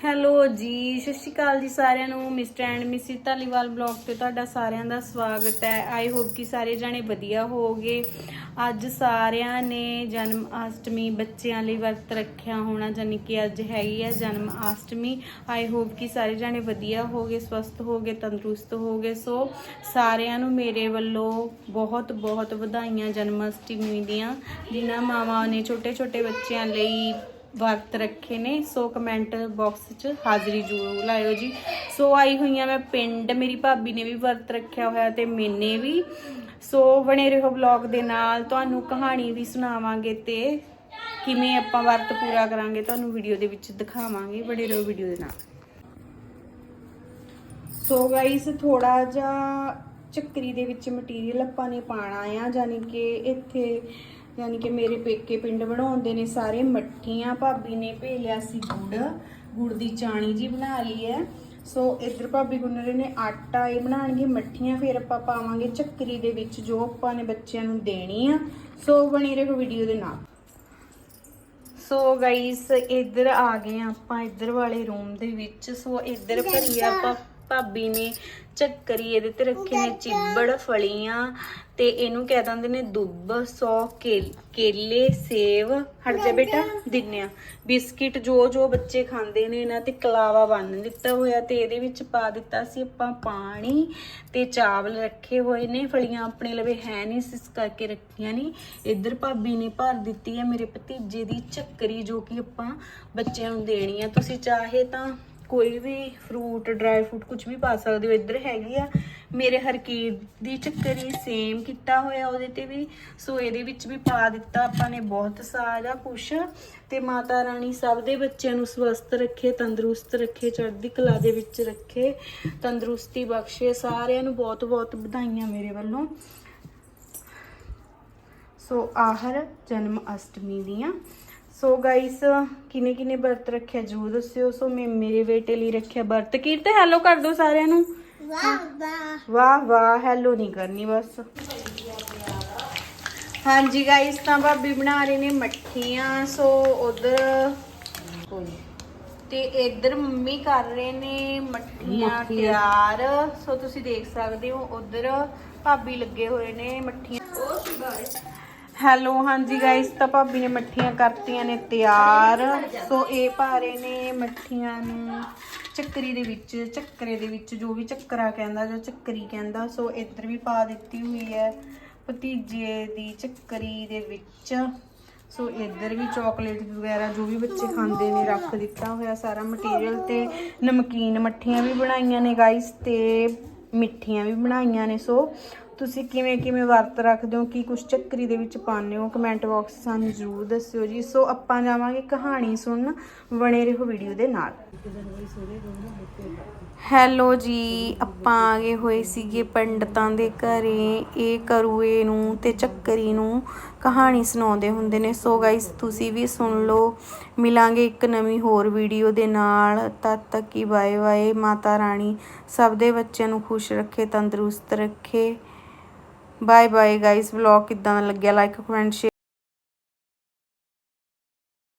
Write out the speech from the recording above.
Hello ਜੀ, ਸਤਿ ਸ਼੍ਰੀ ਅਕਾਲ ਜੀ ਸਾਰਿਆਂ ਨੂੰ। Mr and Mrs Dhaliwal blog ਤੇ ਤੁਹਾਡਾ ਸਾਰਿਆਂ ਦਾ ਸਵਾਗਤ ਹੈ। ਆਈ ਹੋਪ ਕਿ ਸਾਰੇ ਜਾਣੇ ਵਧੀਆ ਹੋਵੋਗੇ। ਅੱਜ ਸਾਰਿਆਂ ਨੇ ਜਨਮ ਅਸ਼ਟਮੀ ਬੱਚਿਆਂ ਲਈ ਵਰਤ ਰੱਖਿਆ ਹੋਣਾ ਜਾਨੀ ਕਿ ਅੱਜ ਹੈਗੀ ਹੈ ਜਨਮ ਅਸ਼ਟਮੀ। ਆਈ ਹੋਪ ਕਿ ਸਾਰੇ ਜਾਣੇ ਵਧੀਆ ਹੋਗੇ ਸਵਸਥ ਹੋਗੇ ਤੰਦਰੁਸਤ ਹੋਗੇ ਸੋ ਸਾਰਿਆਂ ਨੂੰ ਮੇਰੇ ਵੱਲੋਂ ਬਹੁਤ ਬਹੁਤ ਵਧਾਈਆਂ ਜਨਮ ਅਸ਼ਟਮੀ ਦੀਆਂ, ਜਿਨ੍ਹਾਂ ਮਾਵਾਂ ਨੇ ਛੋਟੇ ਛੋਟੇ ਬੱਚਿਆਂ ਲਈ ਵਰਤ ਰੱਖੇ ਨੇ। ਸੋ ਕਮੈਂਟ ਬਾਕਸ 'ਚ ਹਾਜ਼ਰੀ ਜ਼ਰੂਰ ਲਾਇਓ ਜੀ। ਸੋ ਆਈ ਹੋਈਆਂ ਮੈਂ ਪਿੰਡ। ਮੇਰੀ ਭਾਬੀ ਨੇ ਵੀ ਵਰਤ ਰੱਖਿਆ ਹੋਇਆ ਤੇ ਮੈਨੇ ਵੀ। ਸੋ ਬਣੇ ਰਹੋ ਵਲੌਗ ਦੇ ਨਾਲ। ਤੁਹਾਨੂੰ ਕਹਾਣੀ ਵੀ ਸੁਣਾਵਾਂਗੇ ਤੇ ਕਿਵੇਂ ਆਪਾਂ ਵਰਤ ਪੂਰਾ ਕਰਾਂਗੇ ਤੁਹਾਨੂੰ ਵੀਡੀਓ ਦੇ ਵਿੱਚ ਦਿਖਾਵਾਂਗੇ। ਬਣੇ ਰਹੋ ਵੀਡੀਓ ਦੇ ਨਾਲ। ਸੋ ਗਾਈਸ ਥੋੜਾ ਜਿਹਾ ਚੱਕਰੀ ਦੇ ਵਿੱਚ ਮਟੀਰੀਅਲ ਆਪਾਂ ਨੇ ਪਾਣਾ ਆ। ਯਾਨੀ ਕਿ ਇੱਥੇ ਯਾਨੀ ਕਿ ਮੇਰੇ ਪੇਕੇ ਪਿੰਡ ਬਣਾਉਂਦੇ ਨੇ ਸਾਰੇ ਮੱਠੀਆਂ ਭਾਬੀ ਨੇ ਭੇਲਿਆ ਸੀ ਗੁੜ। ਗੁੜ ਦੀ ਚਾਣੀ ਜੀ ਬਣਾ ਲਈ ਹੈ। ਸੋ ਇੱਧਰ ਭਾਬੀ ਗੁੰਨਰੇ ਨੇ ਆਟਾ ਇਹ ਬਣਾਣਗੇ ਮੱਠੀਆਂ ਫਿਰ ਆਪਾਂ ਪਾਵਾਂਗੇ ਚੱਕਰੀ ਦੇ ਵਿੱਚ ਜੋ ਆਪਾਂ ਨੇ ਬੱਚਿਆਂ ਨੂੰ ਦੇਣੀ ਆ। ਸੋ ਬਣੀ ਰਹੋ ਵੀਡੀਓ ਦੇ ਨਾਲ। ਸੋ ਗਾਈਸ ਇੱਧਰ ਆ ਗਏ ਆਪਾਂ ਇੱਧਰ ਵਾਲੇ ਰੂਮ ਦੇ ਵਿੱਚ। ਸੋ ਇੱਧਰ ਭਰੀ ਆਪਾਂ ਭਾਬੀ ਨੇ ਚੱਕਰੀ ਇਹਦੇ ਤੇ ਰੱਖੇ ਨੇ ਚਿੱਬੜ ਫਲੀਆਂ ਤੇ ਇਹਨੂੰ ਕਹਿ ਦਿੰਦੇ ਨੇ ਦੁੱਬ 100 ਕੇਲੇ ਸੇਵ ਹਟ ਜਾ ਬੇਟਾ, ਦਿੰਨੇ ਆ। ਬਿਸਕਿਟ ਜੋ ਜੋ ਬੱਚੇ ਖਾਂਦੇ ਨੇ ਇਹਨਾਂ ਤੇ ਕਲਾਵਾ ਬੰਨ ਦਿੱਤਾ ਹੋਇਆ ਤੇ ਇਹਦੇ ਵਿੱਚ ਪਾ ਦਿੱਤਾ ਸੀ ਆਪਾਂ ਪਾਣੀ ਤੇ ਚਾਵਲ ਰੱਖੇ ਹੋਏ ਨੇ। ਫਲੀਆਂ ਆਪਣੇ ਲਵੇ ਹੈ ਨਹੀਂ ਇਸ ਕਰਕੇ ਰੱਖੀਆਂ ਨਹੀਂ। ਇੱਧਰ ਭਾਬੀ ਨੇ ਭਰ ਦਿੱਤੀ ਹੈ ਮੇਰੇ ਭਤੀਜੇ ਦੀ ਚੱਕਰੀ ਜੋ ਕਿ ਆਪਾਂ ਬੱਚਿਆਂ ਨੂੰ ਦੇਣੀ ਆ। ਤੁਸੀਂ ਚਾਹੇ ਤਾਂ ਕੋਈ ਵੀ ਫਰੂਟ ਡਰਾਈ ਫਰੂਟ ਕੁਝ ਵੀ ਪਾ ਸਕਦੇ ਹੋ, ਇੱਧਰ ਹੈਗੀ ਆ। ਮੇਰੇ ਹਰਕੀਰ ਦੀ ਚੱਕਰੀ ਸੇਮ ਕੀਤਾ ਹੋਇਆ, ਉਹਦੇ ਤੇ ਵੀ ਸੋ ਇਹਦੇ ਵਿੱਚ ਵੀ ਪਾ ਦਿੱਤਾ ਆਪਾਂ ਨੇ, ਬਹੁਤ ਸਾਰਾ ਕੁਛ। ਤੇ ਮਾਤਾ ਰਾਣੀ ਸਭ ਦੇ ਬੱਚਿਆਂ ਨੂੰ ਸਵਸਥ ਰੱਖੇ, ਤੰਦਰੁਸਤ ਰੱਖੇ, ਚੜ੍ਹਦੀ ਕਲਾ ਦੇ ਵਿੱਚ ਰੱਖੇ, ਤੰਦਰੁਸਤੀ ਬਖਸ਼ੇ, ਸਾਰਿਆਂ ਨੂੰ ਬਹੁਤ ਬਹੁਤ ਵਧਾਈਆਂ ਮੇਰੇ ਵੱਲੋਂ। ਸੋ ਆਹਰ ਜਨਮ ਅਸ਼ਟਮੀ ਦੀਆਂ। ਸੋ ਗਾਇਸ ਕਿਨੇ ਕਿਨੇ ਵਰਤ ਰੱਖਿਆ? ਜਰੂਰ ਦੱਸਿਓ ਸੋ ਮੈਂ ਮੇਰੇ ਬੇਟੇ ਲਈ ਰੱਖਿਆ ਵਰਤ। ਕੀਰਤ ਹੈਲੋ ਕਰ ਦਿਓ ਸਾਰਿਆਂ ਨੂੰ। ਵਾਹ ਵਾਹ। ਹੈਲੋ ਨਹੀਂ ਕਰਨੀ ਬਸ। ਹਾਂਜੀ ਗਾਇਸ ਤਾਂ ਭਾਬੀ ਬਣਾ ਰਹੇ ਨੇ ਮੱਠੀਆਂ। ਸੋ ਉਧਰ ਤੇ ਇੱਧਰ ਮੰਮੀ ਕਰ ਰਹੇ ਨੇ ਮੱਠੀਆਂ ਤਿਆਰ। ਸੋ ਤੁਸੀਂ ਦੇਖ ਸਕਦੇ ਹੋ ਉਧਰ ਭਾਬੀ ਲੱਗੇ ਹੋਏ ਨੇ ਮੱਠੀਆਂ। ਹੈਲੋ, ਹਾਂਜੀ ਗਾਇਸ ਤਾਂ ਭਾਬੀ ਨੇ ਮੱਠੀਆਂ ਕਰਤੀਆਂ ਨੇ ਤਿਆਰ। ਸੋ ਇਹ ਪਾ ਰਹੇ ਨੇ ਮੱਠੀਆਂ ਨੂੰ ਚੱਕਰੀ ਦੇ ਵਿੱਚ, ਚੱਕਰੇ ਦੇ ਵਿੱਚ, ਜੋ ਵੀ ਚੱਕਰਾ ਕਹਿੰਦਾ, ਜੋ ਚੱਕਰੀ ਕਹਿੰਦਾ, ਸੋ ਇੱਧਰ ਵੀ ਪਾ ਦਿੱਤੀ ਹੋਈ ਹੈ ਭਤੀਜੇ ਦੀ ਚੱਕਰੀ ਦੇ ਵਿੱਚ। ਸੋ ਇੱਧਰ ਵੀ ਚਾਕਲੇਟ ਵਗੈਰਾ, ਜੋ ਵੀ ਬੱਚੇ ਖਾਂਦੇ ਨੇ, ਰੱਖ ਦਿੱਤਾ ਹੋਇਆ ਸਾਰਾ ਮਟੀਰੀਅਲ ਤੇ। ਨਮਕੀਨ ਮੱਠੀਆਂ ਵੀ ਬਣਾਈਆਂ ਨੇ ਗਾਇਸ ਤੇ ਮਿੱਠੀਆਂ ਵੀ ਬਣਾਈਆਂ ਨੇ, ਸੋ ਤੁਸੀਂ ਕਿਵੇਂ ਕਿਵੇਂ ਵਰਤ ਰੱਖਦੇ ਹੋ, ਕੀ ਕੁਛ ਚੱਕਰੀ ਦੇ ਵਿੱਚ ਪਾਉਂਦੇ ਹੋ ਕਮੈਂਟ ਬਾਕਸ ਸਾਨੂੰ ਜ਼ਰੂਰ ਦੱਸਿਓ ਜੀ। ਸੋ ਆਪਾਂ ਜਾਵਾਂਗੇ ਕਹਾਣੀ ਸੁਣਨ, ਬਣੇ ਰਹੋ ਵੀਡੀਓ ਦੇ ਨਾਲ। ਹੈਲੋ ਜੀ, ਆਪਾਂ ਆ ਗਏ ਹੋਏ ਸੀਗੇ ਪੰਡਤਾਂ ਦੇ ਘਰੇ, ਇਹ ਕਰੂਏ ਨੂੰ ਤੇ ਚੱਕਰੀ ਨੂੰ ਕਹਾਣੀ ਸੁਣਾਉਂਦੇ ਹੁੰਦੇ ਨੇ। ਸੋ ਗਾਇਸ ਤੁਸੀਂ ਵੀ ਸੁਣ ਲਓ, ਮਿਲਾਂਗੇ ਇੱਕ ਨਵੀਂ ਹੋਰ ਵੀਡੀਓ ਦੇ ਨਾਲ। ਤਦ ਤੱਕ ਕੀ ਬਾਏ ਬਾਏ, ਮਾਤਾ ਰਾਣੀ ਸਭ ਦੇ ਬੱਚਿਆਂ ਨੂੰ ਖੁਸ਼ ਰੱਖੇ, ਤੰਦਰੁਸਤ ਰੱਖੇ। ਬਾਏ ਬਾਏ ਗਾਇਸ ਵਲੌਗ ਕਿਦਾਂ ਦਾ ਲੱਗਿਆ? Like comment share